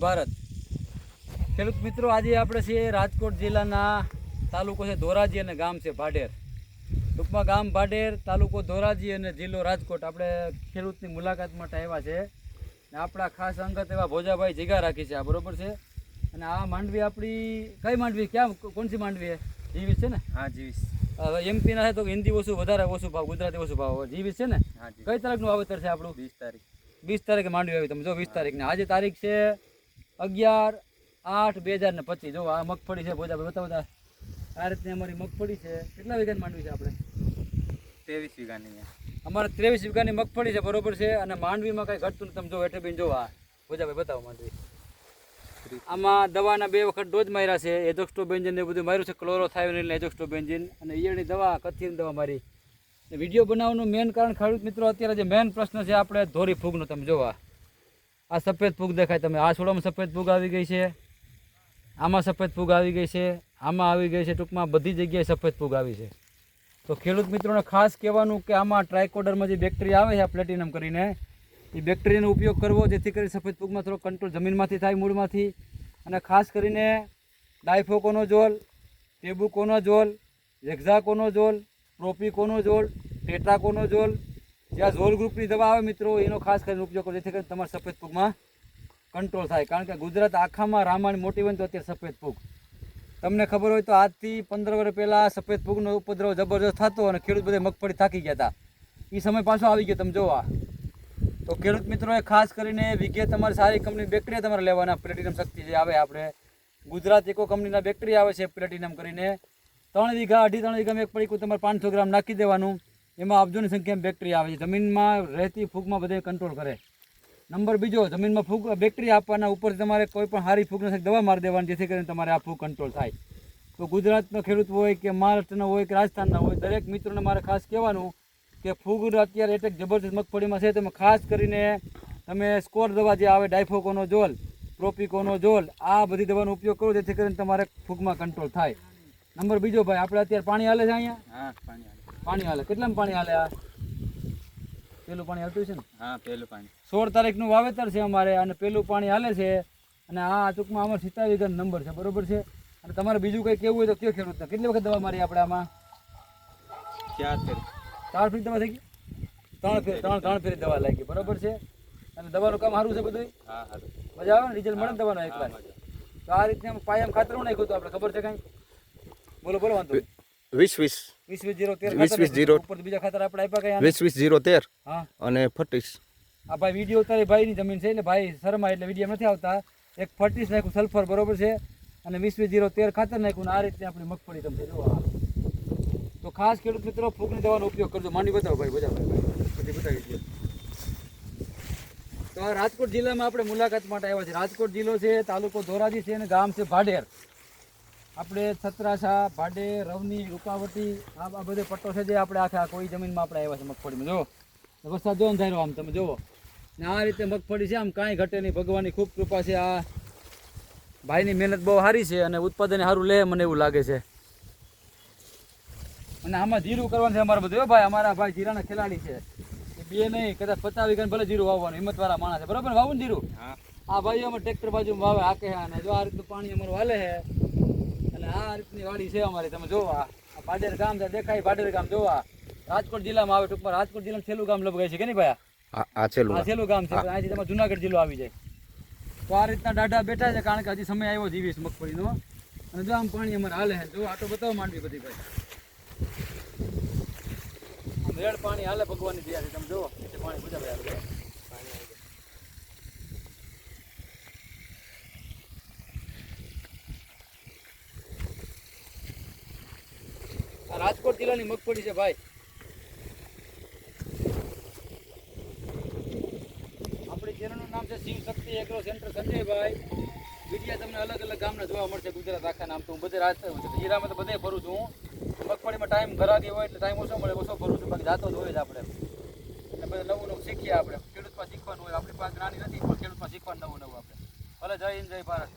ભારત. ખેડૂત મિત્રો આજે આપણે છીએ રાજકોટ જિલ્લાના તાલુકો છે ધોરાજી અને ગામ છે ભાડેર. ટૂંકમાં ગામ ભાડેર તાલુકો ધોરાજી અને જિલ્લો રાજકોટ. આપણે ખેડૂતની મુલાકાત માટે આવ્યા છે. ને આપણા ખાસ અંગત એવા ભોજાભાઈ જીગા રાખી છે આ બરોબર છે? અને આ માંડવી આપણી કઈ માંડવી? ક્યાં કોણસી માંડવી છે જીવીસ છે ને? હા જીવીસ એમપીના છે તો હિન્દી ઓછું વધારે ઓછું ભાવ ગુજરાતી ઓછું ભાવ. જીવીસ છે ને? કઈ તારીખનું વાવેતર છે આપણું? વીસ તારીખ. વીસ તારીખે માંડવી આવી. તમે જો વીસ તારીખને. આજે તારીખ છે અગિયાર આઠ બે હજાર ને પચીસ. જો આ મગફળી છે બોજા બતાવો બધા આ. રીતની અમારી મગફળી છે. કેટલા વીઘાની માંડવી છે આપણે? ત્રેવીસ વીઘાની અમારે ત્રેવીસ વીઘાની મગફળી છે બરોબર છે અને માંડવીમાં કાંઈ ઘટતું નથી. તમે જો હેઠે બીન જો આ. બોજાભાઈ બતાવો માંડવી. આમાં દવાના બે વખત ડોઝ માર્યા છે. એજોક્સ્ટોબેન્જિન એ બધું માર્યું છે ક્લોરોથાયોનિલ ને એજોક્સ્ટોબેન્જિન અને ઈયળની દવા કથીની દવા મારી. વીડિયો બનાવવાનું મેન કારણ ખેડૂત મિત્રો અત્યારે જે મેન પ્રશ્ન છે આપણે ધોરી ફૂગનો તમે જોવા આ સફેદ ફૂગ દેખાય તમે આ છોડમાં સફેદ ફૂગ આવી ગઈ છે. આમાં સફેદ ફૂગ આવી ગઈ છે. આમાં આવી ગઈ છે. ટૂંકમાં બધી જગ્યાએ સફેદ ફૂગ આવી છે. તો ખેડૂત મિત્રોને ખાસ કહેવાનું કે આમાં ટ્રાયકોડરમાં જે બેક્ટેરિયા આવે છે આ પ્લેટિનમ કરીને, એ બેક્ટેરિયાનો ઉપયોગ કરવો, જેથી કરી સફેદ ફૂગમાં થોડો કંટ્રોલ જમીનમાંથી થાય, મૂળમાંથી. અને ખાસ કરીને ડાયફોકોનોઝોલ ટેબુકોનોઝોલ ઝેક્ઝાકોનોઝોલ પ્રોપિકોનોઝોલ ટેટ્રાકોનોઝોલ જે આ ઝોલ ગ્રુપની દવા આવે મિત્રો, એનો ખાસ કરીને ઉપયોગ કરો, જેથી કરીને તમારા સફેદ ફૂગમાં કંટ્રોલ થાય. કારણ કે ગુજરાત આખામાં રામાયણ મોટી હોય તો અત્યારે સફેદ ફૂગ તમને ખબર હોય તો આજથી પંદર વર્ષ પહેલાં સફેદ ફૂગનો ઉપદ્રવ જબરજસ્ત થતો અને ખેડૂત બધે મગફળી થાકી ગયા હતા. એ સમય પાછો આવી ગયો, તમે જોવા તો ખેડૂત મિત્રોએ ખાસ કરીને વિઘે તમારે સારી કંપની બેક્ટેરિયા તમારે લેવાના પ્લેટિનમ શક્તિ જે આવે આપણે. ગુજરાત એકો કંપનીના બેક્ટેરિયા આવે છે પ્લેટિનમ કરીને. ત્રણ વીઘા, અઢી ત્રણ વીઘા એક પડીકું તમારે પાંચસો ગ્રામ નાખી દેવાનું. એમાં અબજોની સંખ્યામાં બેક્ટેરિયા આવે છે. જમીનમાં રહેતી ફૂગમાં બધે કંટ્રોલ કરે. નંબર બીજો, જમીનમાં ફૂગ બેક્ટેરિયા આપવાના ઉપર તમારે કોઈ પણ સારી નથી દવા મારી દેવાની, જેથી કરીને તમારે આ ફૂગ કંટ્રોલ થાય. તો ગુજરાતનો ખેડૂત હોય કે મહારાષ્ટ્રનો હોય કે રાજસ્થાનના હોય, દરેક મિત્રોને મારે ખાસ કહેવાનું કે ફૂગ અત્યારે એટેક જબરદસ્ત મગફળીમાં છે. તમે ખાસ કરીને તમે સ્કોર દવા જે આવે, ડાયફોકોનો જોલ, પ્રોપિકોનો જોલ, આ બધી દવાનો ઉપયોગ કરો, જેથી કરીને તમારે ફૂગમાં કંટ્રોલ થાય. નંબર બીજો ભાઈ, આપણે અત્યારે પાણી હાલે છે અહીંયા? હા, પાણી. પાણી હાલે? કેટલામાં પાણી હાલે આ? પેલું પાણી હાલતું છે ને? હા પેલું પાણી. સોળ તારીખનું વાવેતર છે અમારે અને પેલું પાણી હાલે છે અને આ ટૂંકમાં અમારે સીતા વીઘાનો નંબર છે બરોબર છે? અને તમારે બીજું કંઈ કેવું હોય તો કયો ખેડૂત કેટલી વખત દવા મારી આપણે આમાં? ચાર ફેર. ચાર ફેરી દવા થઈ ગઈ? ત્રણ ફેર ત્રણ ત્રણ ફેરી દવા લાગી બરોબર છે? અને દવાનું કામ સારું છે બધું હા મજા આવે ને? રિઝલ્ટ મળે ને દવાનો એક વાર તો આ રીતે આમ પાયામાં ખાતર નાખ્યું હતું આપણે ખબર છે કાંઈ? બોલો બોલો વાંધો નહીં. વીસ વીસ. વીસ વીસ જીરો તેર વીસ વીસ જીરો. ઉપર બીજા ખાતર આપણે આપ્યા કઈ વીસ વીસ જીરો તેર અને ફટીસ આ ભાઈ વીડિયો ઉતારી ભાઈની જમીન છે એટલે ભાઈ શર્મા એટલે વીડિયો નથી આવતા. એક ફર્ટીસ નાખ્યું સલ્ફર બરોબર છે. અને વીસ વીસ જીરો તેર ખાતર નાખ્યું આ રીતે આપણે મગફળી તમને જોવો તો ખાસ ખેડૂત મિત્રો ફૂગની દવાનો ઉપયોગ કરજો. માંડી બતાવો ભાઈ બધા ભાઈ બતાવી તો આ રાજકોટ જિલ્લામાં આપણે મુલાકાત માટે આવ્યા છે રાજકોટ જિલ્લો છે તાલુકો ધોરાજી છે અને ગામ છે ભાડેર. આપણે છત્રાસા ભાડે રવની રૂપાવટી આ બધે પટ્ટો છે જે આપણે આખા કોઈ જમીનમાં આપણે આવ્યા છે મગફળીમાં. જો વરસાદ જો અંધારો આમ તમે જુઓ. ને આ રીતે મગફળી છે આમ કાંઈ ઘટે નહીં. ભગવાનની ખૂબ કૃપા છે આ ભાઈની મહેનત બહુ સારી છે અને ઉત્પાદન સારું લે મને એવું લાગે છે. અને આમાં જીરું કરવાનું છે અમારે બધું. ભાઈ અમારા ભાઈ જીરાના ખેલાડી છે. એ બે નહીં કદાચ પચાસ વીઘા ભલે જીરું વાવવાનું હિંમતવાળા માણસ છે. બરાબર વાવું ને જીરું? હા. આ ભાઈઓ અમે ટ્રેક્ટર બાજુ વાવે હાકે છે અને જો આ રીતનું પાણી અમારું હાલે છે અને આ રીતની વાડી છે અમારી તમે જોવા આ. ગામ છે દેખાય પાડેર ગામ જોવા રાજકોટ જિલ્લામાં આવે ટૂંકમાં રાજકોટ જિલ્લામાં છેલ્લું ગામ લબગાય છે કે નહીં ભાઈ આ? આ છેલ્લું આ છેલ્લું ગામ છે અહીંથી તમારે જુનાગઢ જિલ્લો આવી જાય. તો આ રીતના દાઢા બેઠા છે કારણ કે હજી સમય આવ્યો જીવીશ મગફળીનો. અને જો આમ પાણી અમારે હાલે છે જો આટો બતાવો માંડવી બધી ભાઈ. રેડ પાણી હાલે ભગવાનની દયાથી તમે જોવો પાણી બધા ભાઈ રાજકોટ જિલ્લાની મગફળી છે, ભાઈ. આપણી ચેનલનું નામ છે શિવ શક્તિ એગ્રો સેન્ટર સંજયભાઈ. વિડીયા તમને અલગ અલગ ગામના જોવા મળશે, ગુજરાત આખા નામ તો હું બધે છું. હીરામાં તો બધે ફરું છું મગફળીમાં ટાઈમ ઘરાગી હોય એટલે ટાઈમ ઓછો મળે, ઓછો ફરું છું. બાકી જાતો જ હોય જ આપણે. એટલે બધે નવું નવું શીખીએ આપણે. ખેડૂતમાં શીખવાનું હોય. આપણી પાસે જ્ઞાની નથી, પણ ખેડૂતમાં શીખવાનું નવું નવું આપણે. ભલે જય હિન્દ, જય ભારત.